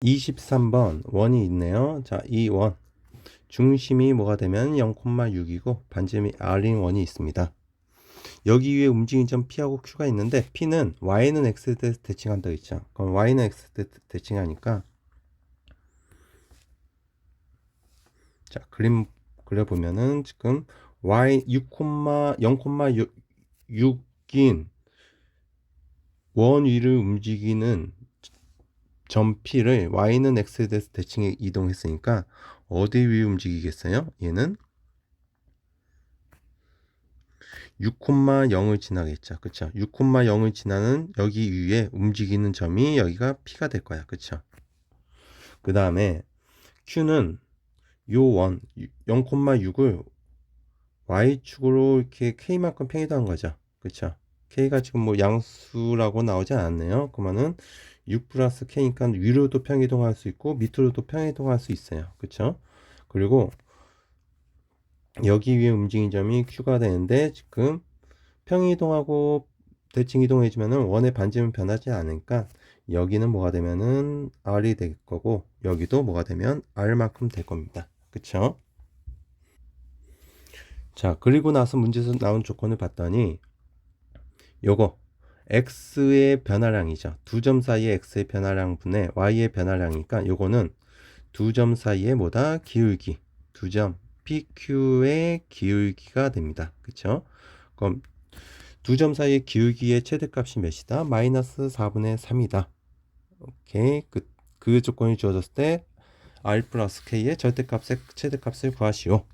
23번 원이 있네요. 자, 이 원. 중심이 뭐가 되면 0,6이고 반점이 r인 원이 있습니다. 여기 위에 움직이는 점 p하고 q가 있는데 p는 y는 x에 대해서 대칭한다고 했죠. 그럼 y는 x에 대칭하니까 자, 그림 그려 보면은 지금 y 6, 0,6인 원 위를 움직이는 점 P를 y는 x에 대해서 대칭에 이동했으니까 어디 위에 움직이겠어요? 얘는 6,0을 지나겠죠. 그쵸? 6,0을 지나는 여기 위에 움직이는 점이 여기가 P가 될 거야. 그쵸? 그 다음에 Q는 요 원, 0,6을 Y축으로 이렇게 K만큼 평이동한 거죠. 그쵸? K가 지금 뭐 양수라고 나오지 않았네요. 그러면은 6 플러스 K니까 위로도 평이동할 수 있고 밑으로도 평이동할 수 있어요. 그쵸? 그리고 여기 위에 움직인 점이 Q가 되는데 지금 평이동하고 대칭 이동해주면은 원의 반지름 변하지 않으니까 여기는 뭐가 되면은 R이 될 거고 여기도 뭐가 되면 R만큼 될 겁니다. 그쵸? 자 그리고 나서 문제에서 나온 조건을 봤더니 요거 x의 변화량이죠. 두 점 사이의 x의 변화량 분의 y의 변화량이니까 요거는 두 점 사이의 뭐다? 기울기. 두 점 PQ의 기울기가 됩니다. 그쵸? 그럼 두 점 사이의 기울기의 최대값이 몇이다? 마이너스 4분의 3이다. 오케이. 그, 그 조건이 주어졌을 때 r 플러스 k의 절대값의 최대값을 구하시오.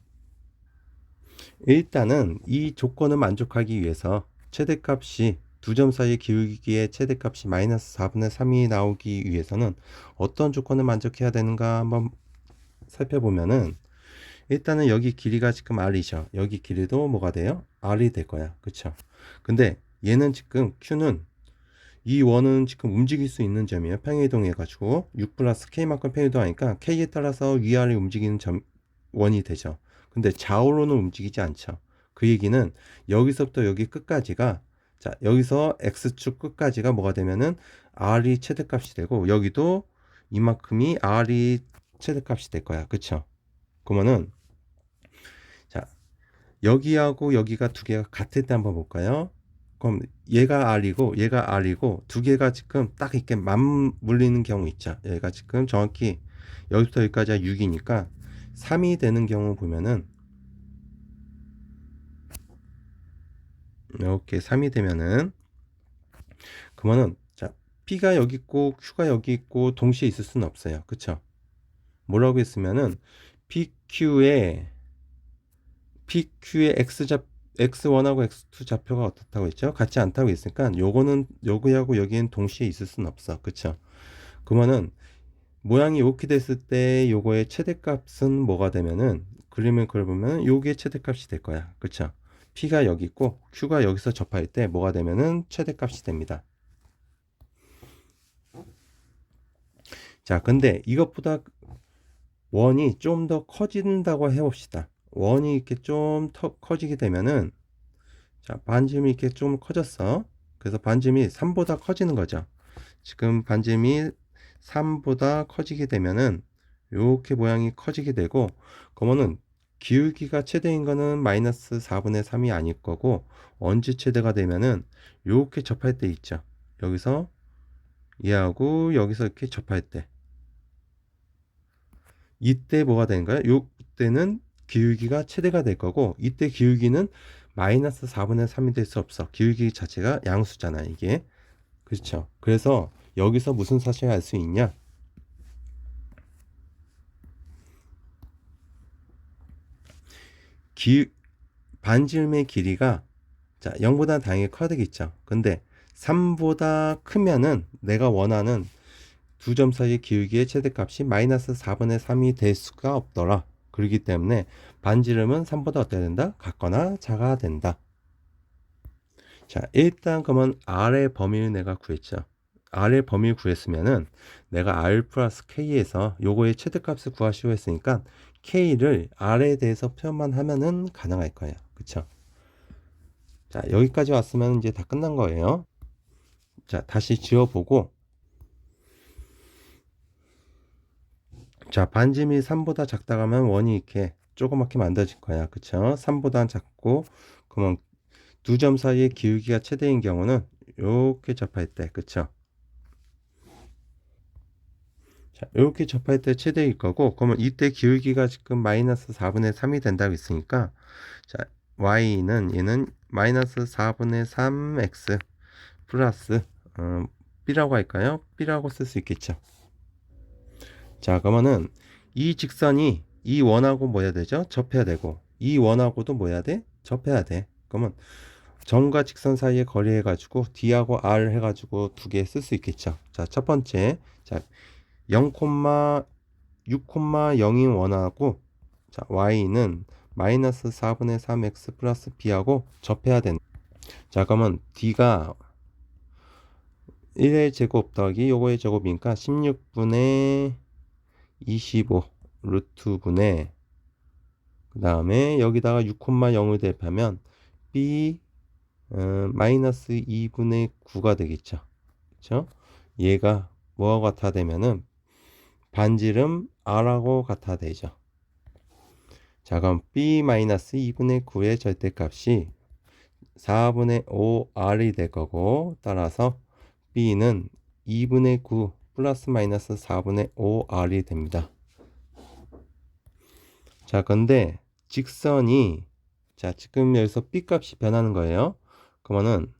일단은 이 조건을 만족하기 위해서 최대값이 두 점 사이의 기울기의 최대값이 마이너스 4분의 3이 나오기 위해서는 어떤 조건을 만족해야 되는가 한번 살펴보면은 일단은 여기 길이가 지금 R이죠. 여기 길이도 뭐가 돼요? R이 될 거야. 그쵸? 근데 얘는 지금 Q는 이 원은 지금 움직일 수 있는 점이에요. 평행이동 해가지고 6 플러스 K만큼 평행이동하니까 K에 따라서 위아래 움직이는 점 원이 되죠. 근데 좌우로는 움직이지 않죠. 그 얘기는 여기서부터 여기 끝까지가 자 여기서 x축 끝까지가 뭐가 되면은 r이 최대값이 되고 여기도 이만큼이 r이 최대값이 될 거야. 그쵸? 그러면은 자 여기하고 여기가 두 개가 같을 때 한번 볼까요? 그럼 얘가 r이고 얘가 r이고 두 개가 지금 딱 이렇게 맞물리는 경우 있죠. 얘가 지금 정확히 여기부터 여기까지가 6이니까 3이 되는 경우 보면은 이렇게 3이 되면은 그러면은 자 P가 여기 있고 Q가 여기 있고 동시에 있을 수는 없어요 그쵸 뭐라고 했으면은 PQ에 PQ의 X좌 X1하고 X2 좌표가 어떻다고 했죠? 같지 않다고 했으니까 요거는 여기하고 여기엔 동시에 있을 수는 없어. 그쵸? 그러면은 모양이 이렇게 됐을 때 요거의 최대값은 뭐가 되면은 그림을 그려보면 요게 최대값이 될 거야. 그쵸? P가 여기 있고 Q가 여기서 접할 때 뭐가 되면은 최대값이 됩니다. 자, 근데 이것보다 원이 좀 더 커진다고 해봅시다. 원이 이렇게 좀 더 커지게 되면은 자, 반지름이 이렇게 좀 커졌어. 그래서 반지름이 3보다 커지는 거죠. 지금 반지름이 3보다 커지게 되면은 이렇게 모양이 커지게 되고 그러면은 기울기가 최대인 거는 마이너스 4분의 3이 아닐 거고 언제 최대가 되면은 이렇게 접할 때 있죠. 여기서 얘하고 여기서 이렇게 접할 때 이때 뭐가 되는가요? 이때는 기울기가 최대가 될 거고 이때 기울기는 마이너스 4분의 3이 될 수 없어. 기울기 자체가 양수잖아 이게. 그렇죠. 그래서 여기서 무슨 사실을 알 수 있냐? 기, 반지름의 길이가 자, 0보다 당연히 커야 되겠죠. 근데 3보다 크면은 내가 원하는 두 점 사이의 기울기의 최대값이 마이너스 4분의 3이 될 수가 없더라. 그렇기 때문에 반지름은 3보다 어때야 된다? 같거나 작아야 된다. 자, 일단 그러면 R의 범위를 내가 구했죠. R의 범위를 구했으면은 내가 R 플러스 K에서 요거의 최대값을 구하시고 했으니까 k를 r에 대해서 표현만 하면은 가능할 거예요. 그쵸? 자, 여기까지 왔으면 이제 다 끝난 거예요. 자, 다시 지워보고. 자, 반지이 3보다 작다 면 원이 이렇게 조그맣게 만들어질 거야. 그쵸? 3보다 작고, 그러면 두 점 사이의 기울기가 최대인 경우는 이렇게 접할 때, 그쵸? 자, 이렇게 접할 때 최대일 거고, 그러면 이때 기울기가 지금 마이너스 4분의 3이 된다고 했으니까, 자, y는 얘는 마이너스 4분의 3x 플러스 어, b라고 할까요? b라고 쓸 수 있겠죠. 자, 그러면은 이 직선이 이 원하고 뭐 해야 되죠? 접해야 되고, 이 원하고도 뭐 해야 돼? 접해야 돼. 그러면 점과 직선 사이의 거리 해가지고 d하고 r 해가지고 두 개 쓸 수 있겠죠. 자, 첫 번째, 자, 0,6,0인 원하고 자, y는 마이너스 4분의 3x 플러스 b하고 접해야 된다. 자, 그러면 d가 1의 제곱 더하기 요거의 제곱이니까 16분의 25 루트 분의 그 다음에 여기다가 6,0을 대입하면 b 어, 마이너스 2분의 9가 되겠죠. 그렇죠? 얘가 뭐와 같아 되면은 반지름 r하고 같아 되죠. 자, 그럼 b 마이너스 2분의 9의 절대값이 4분의 5r이 될 거고 따라서 b는 2분의 9 플러스 마이너스 4분의 5r이 됩니다. 자, 근데 직선이 자, 지금 여기서 b 값이 변하는 거예요. 그러면은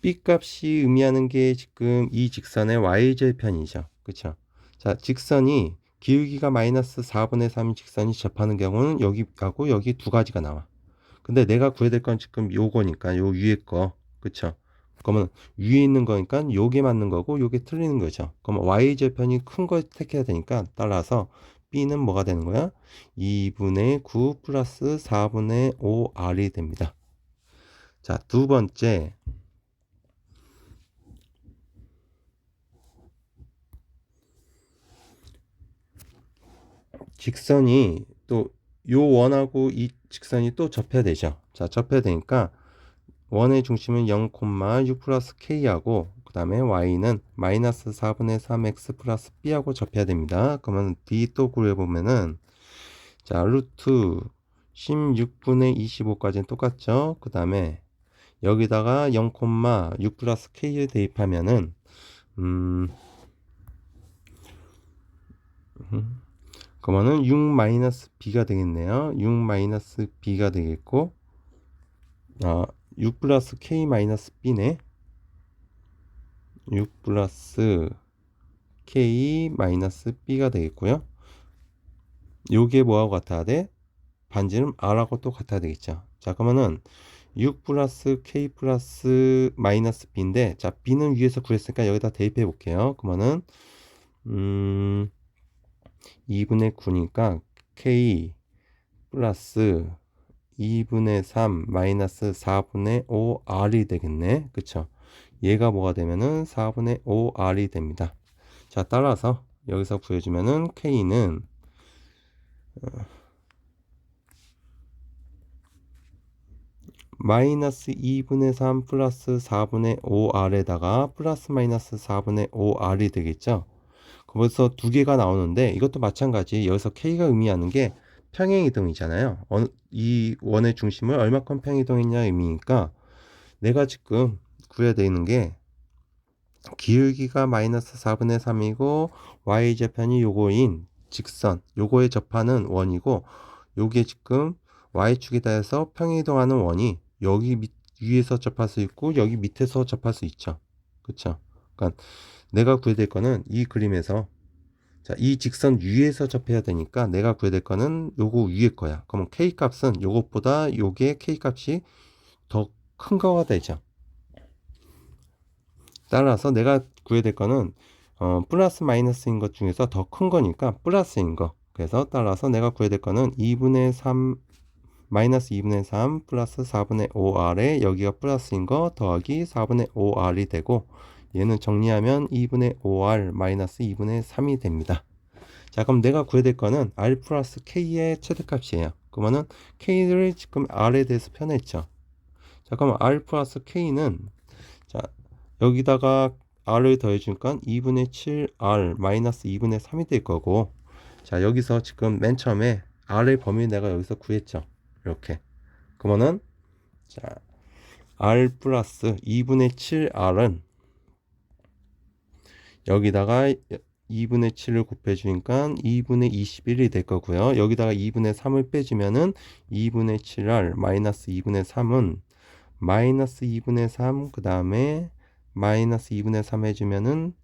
b 값이 의미하는 게 지금 이 직선의 y절편이죠. 그쵸? 자, 직선이 기울기가 마이너스 4분의 3 직선이 접하는 경우는 여기 가고 여기 두 가지가 나와. 근데 내가 구해야 될 건 지금 요거니까 요 위에 거. 그쵸? 그러면 위에 있는 거니까 요게 맞는 거고 요게 틀리는 거죠. 그러면 y절편이 큰 걸 택해야 되니까 따라서 b는 뭐가 되는 거야? 2분의 9 플러스 4분의 5r이 됩니다. 자, 두 번째. 직선이 또 요 원하고 이 직선이 또 접해야 되죠. 자, 접해야 되니까 원의 중심은 0,6 플러스 k하고 그 다음에 y는 마이너스 4분의 3x 플러스 b하고 접해야 됩니다. 그러면 d 또 구해보면은 자 루트 16분의 25까지는 똑같죠. 그 다음에 여기다가 0,6 플러스 k를 대입하면은 음, 음 그러면은 6 마이너스 b가 되겠네요. 6 마이너스 b가 되겠고 아, 6 플러스 k 마이너스 b네. 6 플러스 k 마이너스 b가 되겠고요. 요게 뭐하고 같아야 돼? 반지름 r하고 또 같아야 되겠죠. 자, 그러면은 6 플러스 k 플러스 마이너스 b인데 자, b는 위에서 구했으니까 여기다 대입해 볼게요. 그러면은 음 2분의 9니까 k 플러스 2분의 3 마이너스 4분의 5r이 되겠네. 그쵸? 얘가 뭐가 되면은 4분의 5r이 됩니다. 자, 따라서 여기서 구해주면은 k는 어, 마이너스 2분의 3 플러스 4분의 5r에다가 플러스 마이너스 4분의 5r이 되겠죠. 거기서 두 개가 나오는데 이것도 마찬가지 여기서 k가 의미하는 게 평행 이동이잖아요. 어느, 이 원의 중심을 얼마큼 평행 이동했냐 의미니까 내가 지금 구해야 되는 게 기울기가 마이너스 4분의 3이고 y좌편이 요거인 직선 요거에 접하는 원이고 요게 지금 y축에다 해서 평행 이동하는 원이 여기 밑, 위에서 접할 수 있고 여기 밑에서 접할 수 있죠. 그쵸? 그러니까 내가 구해야 될 거는 이 그림에서 자, 이 직선 위에서 접해야 되니까 내가 구해야 될 거는 요거 위에 거야. 그러면 k 값은 요것보다 요게 k 값이 더 큰 거가 되죠. 따라서 내가 구해야 될 거는 어, 플러스 마이너스인 것 중에서 더 큰 거니까 플러스인 거. 그래서 따라서 내가 구해야 될 거는 2분의 3 마이너스 2분의 3 플러스 4분의 5r에 여기가 플러스인 거 더하기 4분의 5r이 되고 얘는 정리하면 2분의 5r 마이너스 2분의 3이 됩니다. 자 그럼 내가 구해야 될 거는 r 플러스 k의 최대값이에요. 그러면은 k를 지금 r에 대해서 표현했죠. 자 그럼 r 플러스 k는 자 여기다가 r을 더해주니까 2분의 7r 마이너스 2분의 3이 될 거고 자 여기서 지금 맨 처음에 r의 범위 내가 여기서 구했죠 이렇게 그러면은 자 r 플러스 2분의 7r은 여기다가 2분의 7을 곱해주니까 2분의 21이 될 거고요. 여기다가 2분의 3을 빼주면은 2분의 7r 마이너스 2분의 3은 마이너스 2분의 3, 그 다음에 마이너스 2분의 3 해주면은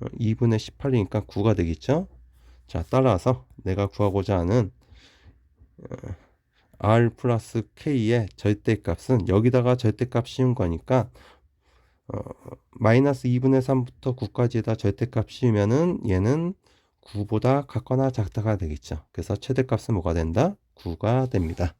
2분의 18이니까 9가 되겠죠? 자, 따라서 내가 구하고자 하는 어, r 플러스 k의 절대값은 여기다가 절대값 씌운 거니까 어, 마이너스 2분의 3부터 9까지에다 절대값 씌우면은 얘는 9보다 같거나 작다가 되겠죠. 그래서 최대값은 뭐가 된다? 9가 됩니다.